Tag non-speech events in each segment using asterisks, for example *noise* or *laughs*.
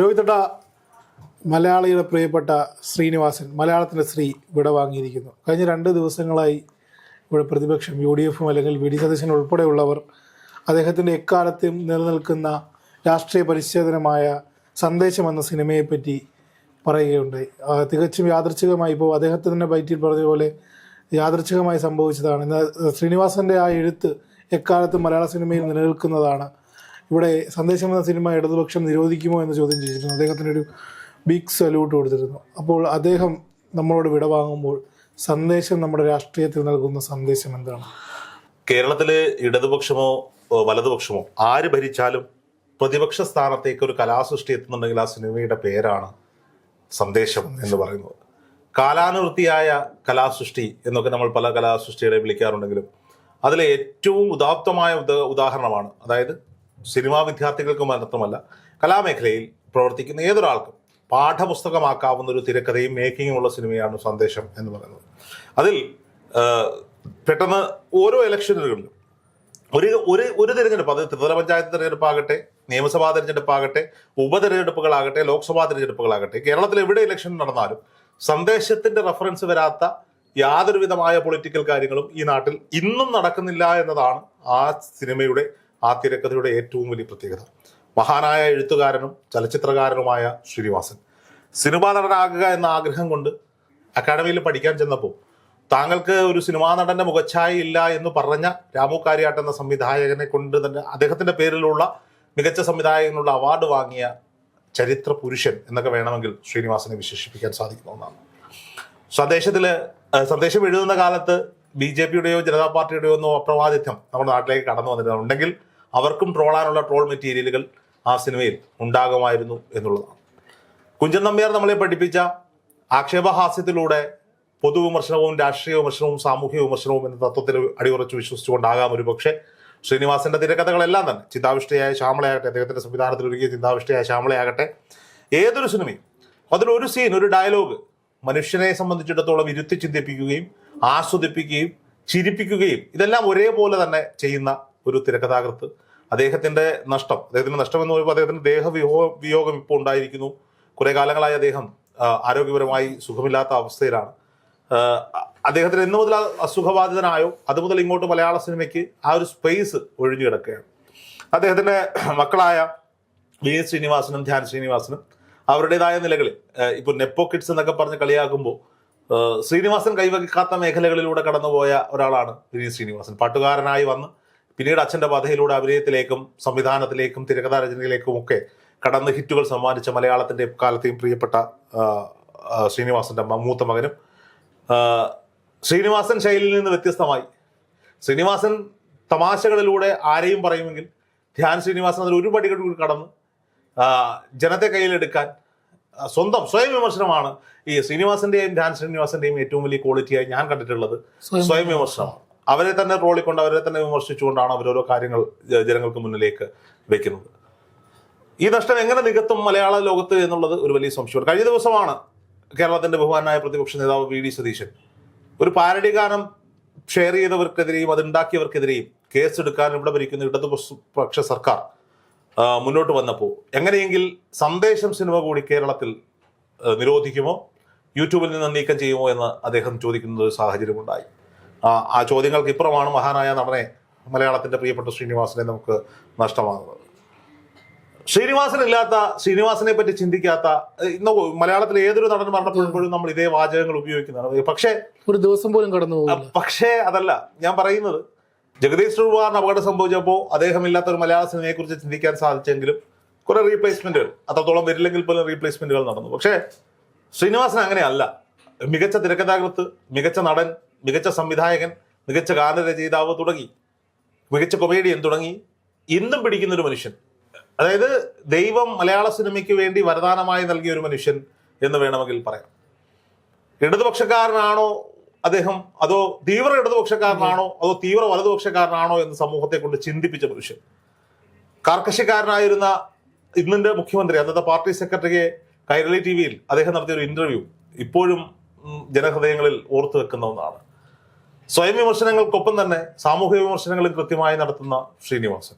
രോഹിതട്ട മലയാളിയുടെ പ്രിയപ്പെട്ട ശ്രീനിവാസൻ മലയാളത്തിന്റെ ശ്രീ വിട വാങ്ങിയിരിക്കുന്നു. കഴിഞ്ഞ രണ്ട് ദിവസങ്ങളായി ഇവിടെ പ്രതിപക്ഷം യു ഡി എഫും അല്ലെങ്കിൽ വി ഡി സതീശൻ ഉൾപ്പെടെയുള്ളവർ അദ്ദേഹത്തിന്റെ എക്കാലത്തെയും നിലനിൽക്കുന്ന രാഷ്ട്രീയ പരിച്ഛേദനമായ സന്ദേശം എന്ന സിനിമയെപ്പറ്റി പറയുകയുണ്ടായി. തികച്ചും യാദർച്ഛികമായി ഇപ്പോൾ അദ്ദേഹത്തിന്റെ ബൈറ്റിൽ പറഞ്ഞ പോലെ യാദർച്ഛികമായി സംഭവിച്ചതാണ്. എന്നാൽ ശ്രീനിവാസന്റെ ആ എഴുത്ത് എക്കാലത്തും മലയാള സിനിമയിൽ നിലനിൽക്കുന്നതാണ് ഇവിടെ സന്ദേശം എന്ന സിനിമ ഇടതുപക്ഷം നിരോധിക്കുമോ എന്ന് ചോദ്യം ചെയ്തിരുന്നു. അദ്ദേഹത്തിന് ഒരു ബിഗ് സല്യൂട്ട് കൊടുത്തിരുന്നു. അപ്പോൾ അദ്ദേഹം നമ്മളോട് വിടവാങ്ങുമ്പോൾ സന്ദേശം നമ്മുടെ രാഷ്ട്രീയത്തിൽ നൽകുന്ന സന്ദേശം എന്താണ്? കേരളത്തിലെ ഇടതുപക്ഷമോ വലതുപക്ഷമോ ആര് ഭരിച്ചാലും പ്രതിപക്ഷ സ്ഥാനത്തേക്ക് ഒരു കലാസൃഷ്ടി എത്തുന്നുണ്ടെങ്കിൽ ആ സിനിമയുടെ പേരാണ് സന്ദേശം എന്ന് പറയുന്നത്. കാലാനുവൃത്തിയായ കലാസൃഷ്ടി എന്നൊക്കെ നമ്മൾ പല കലാസൃഷ്ടികളെ വിളിക്കാറുണ്ടെങ്കിലും അതിലെ ഏറ്റവും ഉദാത്തമായ ഉദാഹരണമാണ്. അതായത് സിനിമാ വിദ്യാർത്ഥികൾക്ക് മാത്രമല്ല കലാമേഖലയിൽ പ്രവർത്തിക്കുന്ന ഏതൊരാൾക്കും പാഠപുസ്തകമാക്കാവുന്ന ഒരു തിരക്കഥയും മേക്കിങ്ങും ഉള്ള സിനിമയാണ് സന്ദേശം എന്ന് പറയുന്നത്. അതിൽ പെട്ടെന്ന് ഓരോ ഇലക്ഷനുകളിലും ഒരു ഒരു ഒരു തിരഞ്ഞെടുപ്പ് അത് ത്രിതല പഞ്ചായത്ത് തിരഞ്ഞെടുപ്പാകട്ടെ നിയമസഭാ തിരഞ്ഞെടുപ്പാകട്ടെ ഉപതെരഞ്ഞെടുപ്പുകളാകട്ടെ ലോക്സഭാ തിരഞ്ഞെടുപ്പുകളാകട്ടെ കേരളത്തിൽ എവിടെ ഇലക്ഷൻ നടന്നാലും സന്ദേശത്തിന്റെ റെഫറൻസ് വരാത്ത യാതൊരുവിധമായ പൊളിറ്റിക്കൽ കാര്യങ്ങളും ഈ നാട്ടിൽ ഇന്നും നടക്കുന്നില്ല എന്നതാണ് ആ സിനിമയുടെ ആ തിരക്കഥയുടെ ഏറ്റവും വലിയ പ്രത്യേകത. മഹാനായ എഴുത്തുകാരനും ചലച്ചിത്രകാരനുമായ ശ്രീനിവാസൻ. സിനിമാ നടനാകുക എന്ന ആഗ്രഹം കൊണ്ട് അക്കാഡമിയിൽ പഠിക്കാൻ ചെന്നപ്പോൾ താങ്കൾക്ക് ഒരു സിനിമാ നടന്റെ മുഖച്ഛായ ഇല്ല എന്ന് പറഞ്ഞ രാമു കാര്യാട്ട് എന്ന സംവിധായകനെ കൊണ്ട് തന്നെ അദ്ദേഹത്തിന്റെ പേരിലുള്ള മികച്ച സംവിധായകനുള്ള അവാർഡ് വാങ്ങിയ ചരിത്ര പുരുഷൻ എന്നൊക്കെ വേണമെങ്കിൽ ശ്രീനിവാസനെ വിശേഷിപ്പിക്കാൻ സാധിക്കുന്ന ഒന്നാണ്. സന്ദേശത്തിൽ സന്ദേശം എഴുതുന്ന കാലത്ത് ബി ജെ പിയുടെയോ ജനതാ പാർട്ടിയുടെയോ ഒന്നും അപ്രവാദിത്യം നമ്മുടെ നാട്ടിലേക്ക് കടന്നു വന്നിട്ടുണ്ടെങ്കിൽ അവർക്കും ട്രോളാനുള്ള ട്രോൾ മെറ്റീരിയലുകൾ ആ സിനിമയിൽ ഉണ്ടാകുമായിരുന്നു എന്നുള്ളതാണ്. കുഞ്ചൻ നമ്പ്യാർ നമ്മളെ പഠിപ്പിച്ച ആക്ഷേപഹാസ്യത്തിലൂടെ പൊതുവിമർശനവും രാഷ്ട്രീയ വിമർശനവും സാമൂഹ്യ വിമർശനവും എന്ന തത്വത്തിൽ അടിയുറച്ച് വിശ്വസിച്ചുകൊണ്ടാകാം ഒരു പക്ഷേ ശ്രീനിവാസന്റെ തിരക്കഥകളെല്ലാം തന്നെ. ചിന്താവിഷ്ടയായ ശ്യാമളയാകട്ടെ അദ്ദേഹത്തിന്റെ സംവിധാനത്തിൽ ഒരുക്കിയ ചിന്താവിഷ്ടയായ ശ്യാമളയാകട്ടെ ഏതൊരു സിനിമയും അതിലൊരു സീൻ ഒരു ഡയലോഗ് മനുഷ്യനെ സംബന്ധിച്ചിടത്തോളം ഇരുത്തി ചിന്തിപ്പിക്കുകയും ആസ്വദിപ്പിക്കുകയും ചിരിപ്പിക്കുകയും ഇതെല്ലാം ഒരേപോലെ തന്നെ ചെയ്യുന്ന ഒരു തിരക്കഥാകൃത്ത് അദ്ദേഹത്തിന്റെ നഷ്ടം അദ്ദേഹത്തിന്റെ നഷ്ടം എന്ന് പറയുമ്പോൾ അദ്ദേഹത്തിന്റെ ദേഹവിഹോ വിയോഗം ഇപ്പോൾ ഉണ്ടായിരിക്കുന്നു. കുറെ കാലങ്ങളായി അദ്ദേഹം ആരോഗ്യപരമായി സുഖമില്ലാത്ത അവസ്ഥയിലാണ്. അദ്ദേഹത്തിന് എന്ന് മുതൽ അസുഖബാധിതനായോ അത് മുതൽ ഇങ്ങോട്ട് മലയാള സിനിമയ്ക്ക് ആ ഒരു സ്പേസ് ഒഴിഞ്ഞു കിടക്കുകയാണ്. അദ്ദേഹത്തിന്റെ മക്കളായ വി എസ് ശ്രീനിവാസനും ധ്യാൻ ശ്രീനിവാസനും അവരുടേതായ നിലകളിൽ ഇപ്പോൾ ഇപ്പൊ നെപ്പോ കിഡ്സ് എന്നൊക്കെ പറഞ്ഞ് കളിയാക്കുമ്പോൾ ശ്രീനിവാസൻ കൈവയ്ക്കാത്ത മേഖലകളിലൂടെ കടന്നുപോയ ഒരാളാണ് വി ശ്രീനിവാസൻ. പാട്ടുകാരനായി വന്ന് പിന്നീട് അച്ഛന്റെ ബാധയിലൂടെ അഭിനയത്തിലേക്കും സംവിധാനത്തിലേക്കും തിരക്കഥാ രചനയിലേക്കും ഒക്കെ കടന്ന് ഹിറ്റുകൾ സമ്മാനിച്ച മലയാളത്തിന്റെ കാലത്തെയും പ്രിയപ്പെട്ട ശ്രീനിവാസന്റെ മൂത്ത മകനും. ശ്രീനിവാസൻ ശൈലിയിൽ നിന്ന് വ്യത്യസ്തമായി. ശ്രീനിവാസൻ തമാശകളിലൂടെ ആരെയും പറയുമെങ്കിൽ ധ്യാൻ ശ്രീനിവാസൻ അതിൽ ഒരു കൂടി കടന്ന് ജനത്തെ കയ്യിലെടുക്കാൻ സ്വന്തം സ്വയം വിമർശനമാണ് ഈ ശ്രീനിവാസന്റെയും ധ്യാൻ ശ്രീനിവാസന്റെയും ഏറ്റവും വലിയ ക്വാളിറ്റിയായി ഞാൻ കണ്ടിട്ടുള്ളത്. സ്വയം വിമർശനമാണ്. അവരെ തന്നെ ട്രോളിക്കൊണ്ട് അവരെ തന്നെ വിമർശിച്ചുകൊണ്ടാണ് അവരോരോ കാര്യങ്ങൾ ജനങ്ങൾക്ക് മുന്നിലേക്ക് വെക്കുന്നത്. ഈ നഷ്ടം എങ്ങനെ നികത്തും മലയാള ലോകത്ത് എന്നുള്ളത് ഒരു വലിയ സംശയമാണ്. കഴിഞ്ഞ ദിവസമാണ് കേരളത്തിന്റെ ബഹുമാനായ പ്രതിപക്ഷ നേതാവ് വി ഡി സതീശൻ ഒരു പാരഡി ഗാനം ഷെയർ ചെയ്തവർക്കെതിരെയും അത് ഉണ്ടാക്കിയവർക്കെതിരെയും കേസ് എടുക്കാൻ ഇവിടെ ഭരിക്കുന്ന ഇടതുപക്ഷ സർക്കാർ മുന്നോട്ട് വന്നപ്പോൾ എങ്ങനെയെങ്കിൽ സന്ദേശം സിനിമ കൂടി കേരളത്തിൽ നിരോധിക്കുമോ? യൂട്യൂബിൽ നിന്ന് നീക്കം ചെയ്യുമോ എന്ന് അദ്ദേഹം ചോദിക്കുന്ന ഒരു സാഹചര്യമുണ്ടായി. ആ, ചോദ്യങ്ങൾക്ക് ഇപ്പുറമാണ് മഹാനായ നടനെ മലയാളത്തിന്റെ പ്രിയപ്പെട്ട ശ്രീനിവാസനെ നമുക്ക് നഷ്ടമാകുന്നത്. ശ്രീനിവാസൻ ഇല്ലാത്ത ശ്രീനിവാസനെ പറ്റി ചിന്തിക്കാത്ത ഇന്ന് മലയാളത്തിൽ ഏതൊരു നടൻ മരണപ്പെടുമ്പോഴും നമ്മൾ ഇതേ വാചകങ്ങൾ ഉപയോഗിക്കുന്നതാണ്. പക്ഷേ ഒരു ദിവസം പോലും കടന്നു പക്ഷേ അതല്ല ഞാൻ പറയുന്നത് ജഗദീഷ് ശ്രീകുമാറിന് അപകടം സംഭവിച്ചപ്പോൾ അദ്ദേഹം ഇല്ലാത്ത ഒരു മലയാള സിനിമയെ കുറിച്ച് ചിന്തിക്കാൻ സാധിച്ചെങ്കിലും കുറെ റീപ്ലേസ്മെന്റുകൾ അത്രത്തോളം വരില്ലെങ്കിൽ പോലും റീപ്ലേസ്മെന്റുകൾ നടന്നു. പക്ഷേ ശ്രീനിവാസൻ അങ്ങനെയല്ല. മികച്ച തിരക്കഥാകൃത്ത് മികച്ച നടൻ മികച്ച സംവിധായകൻ മികച്ച ഗാനരചയിതാവ് തുടങ്ങി. മികച്ച കൊമേഡിയൻ തുടങ്ങി. ഇന്നും പിടിക്കുന്ന ഒരു മനുഷ്യൻ. അതായത് ദൈവം മലയാള സിനിമയ്ക്ക് വേണ്ടി വരദാനമായി നൽകിയ ഒരു മനുഷ്യൻ എന്ന് വേണമെങ്കിൽ പറയാം. ഇടതുപക്ഷക്കാരനാണോ അദ്ദേഹം? അതോ തീവ്ര ഇടതുപക്ഷക്കാരനാണോ? അതോ തീവ്ര വലതുപക്ഷക്കാരനാണോ എന്ന് സമൂഹത്തെ കൊണ്ട് ചിന്തിപ്പിച്ച മനുഷ്യൻ. കാർക്കശ്യക്കാരനായിരുന്ന ഇന്നിന്റെ മുഖ്യമന്ത്രി അന്നത്തെ പാർട്ടി സെക്രട്ടറിയെ കൈരളി ടി വിയിൽ അദ്ദേഹം നടത്തിയ ഒരു ഇന്റർവ്യൂ ഇപ്പോഴും ജനഹൃദയങ്ങളിൽ ഓർത്തു വെക്കുന്ന ഒന്നാണ്. സ്വയം വിമർശനങ്ങൾക്കൊപ്പം തന്നെ സാമൂഹിക വിമർശനങ്ങളും കൃത്യമായി നടത്തുന്ന ശ്രീനിവാസൻ.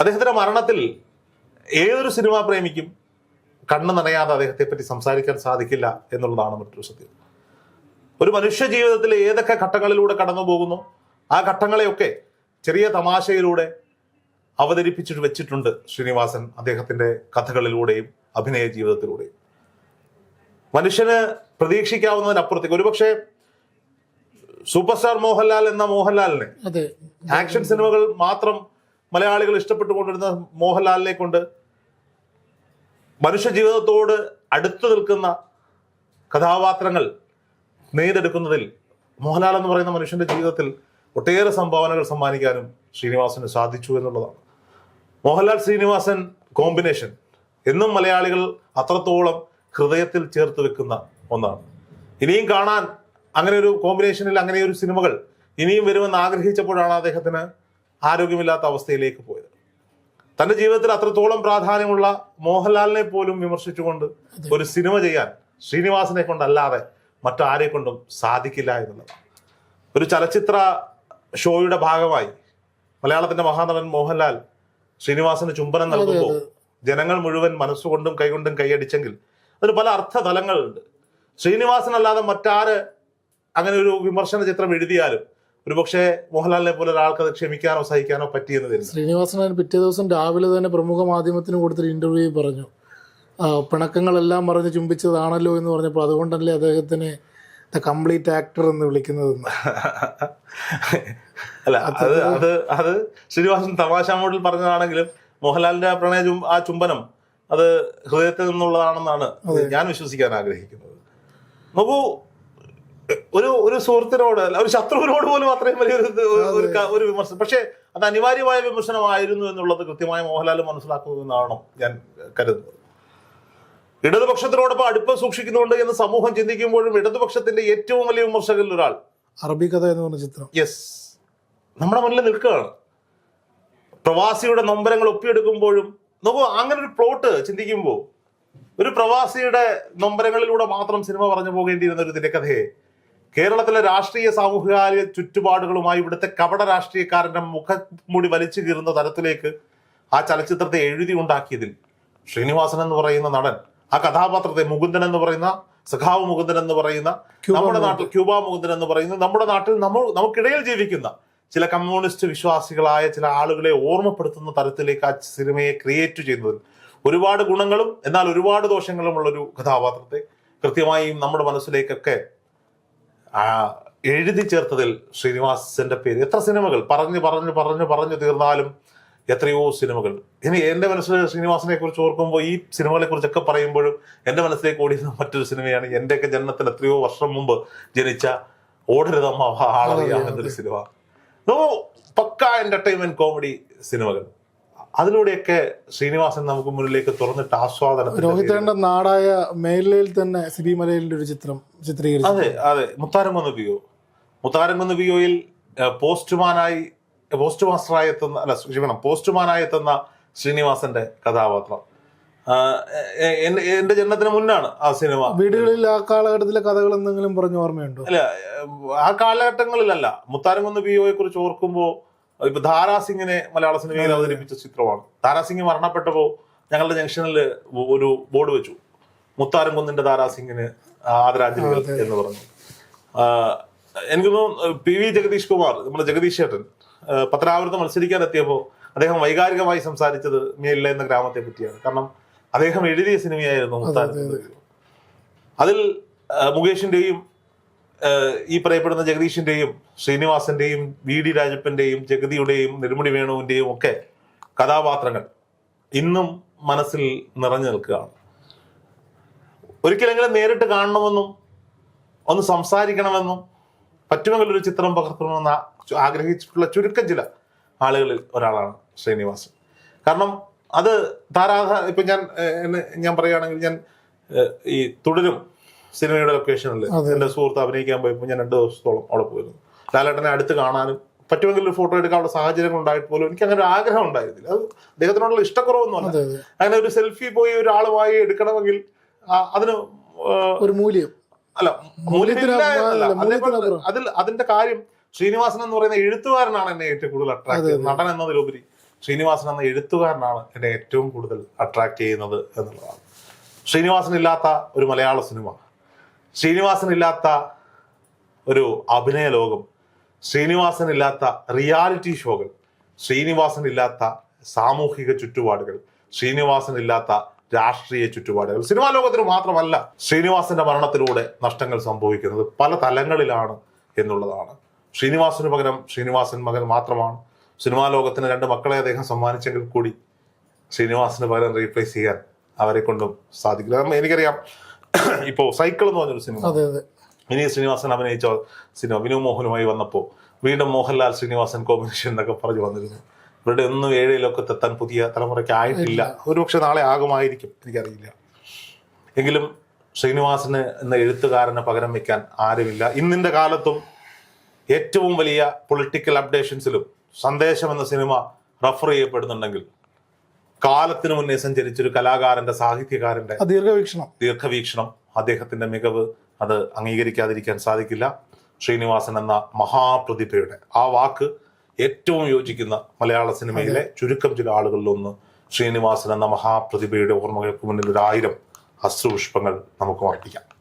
അദ്ദേഹത്തിന്റെ മരണത്തിൽ ഏതൊരു സിനിമാ പ്രേമിക്കും കണ്ണു നനയാതെ അദ്ദേഹത്തെ പറ്റി സംസാരിക്കാൻ സാധിക്കില്ല എന്നുള്ളതാണ് മറ്റൊരു സത്യം. ഒരു മനുഷ്യ ജീവിതത്തിൽ ഏതൊക്കെ ഘട്ടങ്ങളിലൂടെ കടന്നു പോകുന്നു ആ ഘട്ടങ്ങളെയൊക്കെ ചെറിയ തമാശയിലൂടെ അവതരിപ്പിച്ചിട്ട് വെച്ചിട്ടുണ്ട് ശ്രീനിവാസൻ അദ്ദേഹത്തിന്റെ കഥകളിലൂടെയും അഭിനയ ജീവിതത്തിലൂടെയും. മനുഷ്യന് പ്രതീക്ഷിക്കാവുന്നതിനപ്പുറത്തേക്ക് ഒരുപക്ഷെ സൂപ്പർ സ്റ്റാർ മോഹൻലാൽ എന്ന മോഹൻലാലിനെ. ആക്ഷൻ സിനിമകൾ മാത്രം മലയാളികൾ ഇഷ്ടപ്പെട്ടു കൊണ്ടിരുന്ന മോഹൻലാലിനെ കൊണ്ട് മനുഷ്യ ജീവിതത്തോട് അടുത്തു നിൽക്കുന്ന കഥാപാത്രങ്ങൾ നെയ്തെടുക്കുന്നതിൽ മോഹൻലാൽ എന്ന് പറയുന്ന മനുഷ്യന്റെ ജീവിതത്തിൽ ഒട്ടേറെ സംഭാവനകൾ സമ്മാനിക്കാനും ശ്രീനിവാസന് സാധിച്ചു എന്നുള്ളതാണ്. മോഹൻലാൽ ശ്രീനിവാസൻ കോമ്പിനേഷൻ എന്നും മലയാളികൾ അത്രത്തോളം ഹൃദയത്തിൽ ചേർത്ത് വെക്കുന്ന ഒന്നാണ്. ഇനിയും കാണാൻ അങ്ങനെ ഒരു കോമ്പിനേഷനിൽ അങ്ങനെ ഒരു സിനിമകൾ ഇനിയും വരുമെന്ന് ആഗ്രഹിച്ചപ്പോഴാണ് അദ്ദേഹത്തിന് ആരോഗ്യമില്ലാത്ത അവസ്ഥയിലേക്ക് പോയത്. തന്റെ ജീവിതത്തിൽ അത്രത്തോളം പ്രാധാന്യമുള്ള മോഹൻലാലിനെ പോലും വിമർശിച്ചുകൊണ്ട് ഒരു സിനിമ ചെയ്യാൻ ശ്രീനിവാസനെ കൊണ്ടല്ലാതെ മറ്റാരെ കൊണ്ടും സാധിക്കില്ല എന്നുള്ളതാണ് ഒരു ചലച്ചിത്ര ഷോയുടെ ഭാഗമായി മലയാളത്തിന്റെ മഹാനടൻ മോഹൻലാൽ ശ്രീനിവാസന് ചുംബനം നൽകുമ്പോൾ ജനങ്ങൾ മുഴുവൻ മനസ്സുകൊണ്ടും കൈകൊണ്ടും കൈയടിച്ചെങ്കിൽ അതിന് പല അർത്ഥതലങ്ങളുണ്ട്. ശ്രീനിവാസനല്ലാതെ മറ്റാര് അങ്ങനെ ഒരു വിമർശന ചിത്രം എഴുതിയാലും ഒരുപക്ഷെ മോഹൻലാലിനെ പോലെ ഒരാൾക്ക് അത് ക്ഷമിക്കാനോ സഹിക്കാനോ പറ്റിയെന്ന് തരുന്നു ശ്രീനിവാസൻ പിറ്റേ ദിവസം രാവിലെ തന്നെ പ്രമുഖ മാധ്യമത്തിന് കൊടുത്തൊരു ഇന്റർവ്യൂ പറഞ്ഞു. പിണക്കങ്ങളെല്ലാം പറഞ്ഞ് ചുംബിച്ചതാണല്ലോ എന്ന് പറഞ്ഞപ്പോൾ അതുകൊണ്ടല്ലേ അദ്ദേഹത്തിന് ദ കംപ്ലീറ്റ് ആക്ടർ എന്ന് വിളിക്കുന്നതെന്ന്. *laughs* അല്ല അത് അത് അത് ശ്രീനിവാസൻ തമാശ മോഡിൽ പറഞ്ഞതാണെങ്കിലും മോഹൻലാലിന്റെ ആ പ്രണയ ആ ചുംബനം അത് ഹൃദയത്തിൽ നിന്നുള്ളതാണെന്നാണ് ഞാൻ വിശ്വസിക്കാൻ ആഗ്രഹിക്കുന്നത്. നോക്കൂ ഒരു ഒരു സുഹൃത്തിനോട് അല്ല ഒരു ശത്രുവിനോട് പോലും അത്രയും വലിയൊരു ഒരു ഒരു വിമർശനം. പക്ഷേ അത് അനിവാര്യമായ വിമർശനമായിരുന്നു എന്നുള്ളത് കൃത്യമായി മോഹൻലാൽ മനസ്സിലാക്കുമെന്നാണ് ഞാൻ കരുതുന്നത്. ഇടതുപക്ഷത്തിനോടൊപ്പം അടുപ്പം സൂക്ഷിക്കുന്നുണ്ട് എന്ന് സമൂഹം ചിന്തിക്കുമ്പോഴും ഇടതുപക്ഷത്തിന്റെ ഏറ്റവും വലിയ വിമർശകരിൽ ഒരാൾ. അറബി കഥ എന്ന് പറഞ്ഞ ചിത്രം. യെസ്. നമ്മുടെ മുന്നിൽ നിൽക്കുകയാണ്. പ്രവാസിയുടെ നൊമ്പരങ്ങൾ ഒപ്പിയെടുക്കുമ്പോഴും നോക്കൂ അങ്ങനെ ഒരു പ്ലോട്ട് ചിന്തിക്കുമ്പോൾ ഒരു പ്രവാസിയുടെ നൊമ്പരങ്ങളിലൂടെ മാത്രം സിനിമ പറഞ്ഞു പോകേണ്ടിയിരുന്ന ഒരു തിരക്കഥയെ കേരളത്തിലെ രാഷ്ട്രീയ സാമൂഹിക ചുറ്റുപാടുകളുമായി ഇവിടുത്തെ കപട രാഷ്ട്രീയക്കാരന്റെ മുഖമുടി വലിച്ചു കീറുന്ന തരത്തിലേക്ക് ആ ചലച്ചിത്രത്തെ എഴുതി ഉണ്ടാക്കിയതിൽ ശ്രീനിവാസൻ എന്ന് പറയുന്ന നടൻ ആ കഥാപാത്രത്തെ മുകുന്ദൻ എന്ന് പറയുന്ന സഖാവ് മുകുന്ദൻ എന്ന് പറയുന്ന നമ്മുടെ നാട്ടിൽ ക്യൂബ മുകുന്ദൻ എന്ന് പറയുന്ന നമ്മുടെ നാട്ടിൽ നമ്മൾ നമുക്കിടയിൽ ജീവിക്കുന്ന ചില കമ്മ്യൂണിസ്റ്റ് വിശ്വാസികളായ ചില ആളുകളെ ഓർമ്മപ്പെടുത്തുന്ന തരത്തിലേക്ക് ആ സിനിമയെ ക്രിയേറ്റ് ചെയ്യുന്നതിൽ ഒരുപാട് ഗുണങ്ങളും എന്നാൽ ഒരുപാട് ദോഷങ്ങളും ഉള്ള ഒരു കഥാപാത്രത്തെ കൃത്യമായും നമ്മുടെ മനസ്സിലേക്കൊക്കെ എഴുതി ചേർത്തതിൽ ശ്രീനിവാസന്റെ പേര്. എത്ര സിനിമകൾ? പറഞ്ഞു പറഞ്ഞു പറഞ്ഞു പറഞ്ഞു തീർന്നാലും എത്രയോ സിനിമകൾ. ഇനി എന്റെ മനസ്സിൽ ശ്രീനിവാസനെ കുറിച്ച് ഓർക്കുമ്പോൾ ഈ സിനിമകളെ കുറിച്ചൊക്കെ പറയുമ്പോഴും എന്റെ മനസ്സിലേക്ക് ഓടിയുന്ന മറ്റൊരു സിനിമയാണ് എന്റെയൊക്കെ ജനനത്തിന് എത്രയോ വർഷം മുമ്പ് ജനിച്ച ഓടരുതമ്മ ആളറിയാമെന്നൊരു സിനിമ. പക്ക എന്റർടൈൻമെന്റ് കോമഡി സിനിമകൾ. അതിലൂടെയൊക്കെ ശ്രീനിവാസൻ നമുക്ക് മുന്നിലേക്ക് തുറന്നിട്ട് ആസ്വാദനം രോഹിത്തേണ്ട നാടായ മേലയിൽ തന്നെ സിബി മലയിലിന്റെ ഒരു ചിത്രം ചിത്രീകരിച്ചു. അതെ അതെ. മുത്താരംകുന്ന് പിയോ മുത്താരംകുന്ന് പിയോയിൽ പോസ്റ്റ്മാനായി പോസ്റ്റ് മാസ്റ്ററായി എത്തുന്ന അല്ല ക്ഷമിക്കണം പോസ്റ്റ്മാനായി എത്തുന്ന ശ്രീനിവാസന്റെ കഥാപാത്രം. എന്റെ ജനനത്തിന് ജന്മത്തിന് മുന്നാണ് ആ സിനിമ. വീടുകളിൽ ആ കാലഘട്ടത്തിലെ കഥകൾ എന്തെങ്കിലും പറഞ്ഞു ഓർമ്മയുണ്ടോ? അല്ല ആ കാലഘട്ടങ്ങളിലല്ല. മുത്താരംകുന്ന് പിയോയെ കുറിച്ച് ഓർക്കുമ്പോൾ ഇപ്പൊ ധാരാസിംഗിനെ മലയാള സിനിമയിൽ അവതരിപ്പിച്ച ചിത്രമാണ്. ധാരാസിംഗ് മരണപ്പെട്ടപ്പോ ഞങ്ങളുടെ ജംഗ്ഷനിൽ ഒരു ബോർഡ് വെച്ചു. മുത്താരം കുന്നിന്റെ ധാരാസിംഗിന് ആദരാഞ്ജലികൾ എന്ന് പറഞ്ഞു. എനിക്ക് തോന്നുന്നു പി വി ജഗദീഷ് കുമാർ നമ്മുടെ ജഗദീഷ് ചേട്ടൻ പത്തനാപുരത്ത് മത്സരിക്കാൻ എത്തിയപ്പോൾ അദ്ദേഹം വൈകാരികമായി സംസാരിച്ചത് മേലില എന്ന ഗ്രാമത്തെ പറ്റിയാണ്. കാരണം അദ്ദേഹം എഴുതിയ സിനിമയായിരുന്നു മുത്താരം. അതിൽ മുകേഷിന്റെയും ഈ പറയപ്പെടുന്ന ജഗദീഷിന്റെയും ശ്രീനിവാസന്റെയും വി ഡി രാജപ്പന്റെയും ജഗതിയുടെയും നെടുമുടി വേണുവിന്റെയും ഒക്കെ കഥാപാത്രങ്ങൾ ഇന്നും മനസ്സിൽ നിറഞ്ഞു നിൽക്കുകയാണ്. ഒരിക്കലെങ്കിലും നേരിട്ട് കാണണമെന്നും ഒന്ന് സംസാരിക്കണമെന്നും പറ്റുമെങ്കിൽ ഒരു ചിത്രം പകർത്തണമെന്ന് ആഗ്രഹിച്ചിട്ടുള്ള ചുരുക്കം ചില ആളുകളിൽ ഒരാളാണ് ശ്രീനിവാസൻ. കാരണം അത് താരാധ ഇപ്പൊ ഞാൻ ഞാൻ പറയുകയാണെങ്കിൽ ഞാൻ ഈ തുടരും സിനിമയുടെ ലൊക്കേഷനിൽ എന്റെ സുഹൃത്ത് അഭിനയിക്കാൻ പോയപ്പോൾ ഞാൻ രണ്ട് ദിവസത്തോളം അവിടെ പോയിരുന്നു. ലാലേട്ടനെ അടുത്ത് കാണാനും പറ്റുമെങ്കിൽ ഒരു ഫോട്ടോ എടുക്കാനുള്ള സാഹചര്യങ്ങൾ ഉണ്ടായിട്ട് പോലും എനിക്ക് അങ്ങനെ ഒരു ആഗ്രഹം ഉണ്ടായിരുന്നില്ല. അത് അദ്ദേഹത്തിനോടുള്ള ഇഷ്ടക്കുറവൊന്നുമല്ല അങ്ങനെ ഒരു സെൽഫി പോയി ഒരാളുമായി എടുക്കണമെങ്കിൽ അതിന് ഒരു മൂല്യം. അല്ല മൂല്യത്തിന്. അതിൽ അതിന്റെ കാര്യം ശ്രീനിവാസൻ എന്ന് പറയുന്ന എഴുത്തുകാരനാണ് എന്നെ ഏറ്റവും കൂടുതൽ അട്രാക്ട് ചെയ്യുന്നത്. നടൻ എന്നതിലുപരി ശ്രീനിവാസൻ എന്ന എഴുത്തുകാരനാണ് എന്നെ ഏറ്റവും കൂടുതൽ അട്രാക്ട് ചെയ്യുന്നത് എന്നുള്ളതാണ്. ശ്രീനിവാസൻ ഇല്ലാത്ത ഒരു മലയാള സിനിമ ശ്രീനിവാസൻ ഇല്ലാത്ത ഒരു അഭിനയ ലോകം ശ്രീനിവാസൻ ഇല്ലാത്ത റിയാലിറ്റി ഷോകൾ ശ്രീനിവാസൻ ഇല്ലാത്ത സാമൂഹിക ചുറ്റുപാടുകൾ ശ്രീനിവാസൻ ഇല്ലാത്ത രാഷ്ട്രീയ ചുറ്റുപാടുകൾ. സിനിമാ ലോകത്തിന് മാത്രമല്ല ശ്രീനിവാസന്റെ മരണത്തിലൂടെ നഷ്ടങ്ങൾ സംഭവിക്കുന്നത് പല തലങ്ങളിലാണ് എന്നുള്ളതാണ്. ശ്രീനിവാസന് പകരം ശ്രീനിവാസൻ മകൻ മാത്രമാണ്. സിനിമാ ലോകത്തിന് രണ്ട് മക്കളെ അദ്ദേഹം സമ്മാനിച്ചെങ്കിൽ കൂടി ശ്രീനിവാസന് പകരം റീപ്ലേസ് ചെയ്യാൻ അവരെ കൊണ്ടും സാധിക്കില്ല. എനിക്കറിയാം ഇപ്പോ സൈക്കിൾ എന്ന് പറഞ്ഞൊരു സിനിമ. ഇനി ശ്രീനിവാസൻ അഭിനയിച്ച സിനിമ വിനു മോഹനുമായി വന്നപ്പോൾ വീണ്ടും മോഹൻലാൽ ശ്രീനിവാസൻ കോമ്പിനേഷൻ എന്നൊക്കെ പറഞ്ഞു വന്നിരുന്നു. ഇവരുടെ ഒന്നും ഏഴിലൊക്കെ എത്താൻ പുതിയ തലമുറയ്ക്ക് ആയിട്ടില്ല. ഒരുപക്ഷെ നാളെ ആകുമായിരിക്കും എനിക്കറിയില്ല. എങ്കിലും ശ്രീനിവാസന് എന്ന എഴുത്തുകാരനെ പകരം വെക്കാൻ ആരുമില്ല. ഇന്നിന്റെ കാലത്തും ഏറ്റവും വലിയ പൊളിറ്റിക്കൽ അപ്ഡേഷൻസിലും സന്ദേശം എന്ന സിനിമ റഫർ ചെയ്യപ്പെടുന്നുണ്ടെങ്കിൽ കാലത്തിനു മുന്നേ സഞ്ചരിച്ചൊരു കലാകാരന്റെ സാഹിത്യകാരന്റെ ദീർഘവീക്ഷണം. ദീർഘവീക്ഷണം അദ്ദേഹത്തിന്റെ മികവ് അത് അംഗീകരിക്കാതിരിക്കാൻ സാധിക്കില്ല. ശ്രീനിവാസൻ എന്ന മഹാപ്രതിഭയുടെ ആ വാക്ക് ഏറ്റവും യോജിക്കുന്ന മലയാള സിനിമയിലെ ചുരുക്കം ചില ആളുകളിലൊന്ന് ശ്രീനിവാസൻ എന്ന മഹാപ്രതിഭയുടെ ഓർമ്മകൾക്ക് മുന്നിൽ ഒരായിരം ആയിരം അശ്രുപുഷ്പങ്ങൾ നമുക്ക് അർപ്പിക്കാം.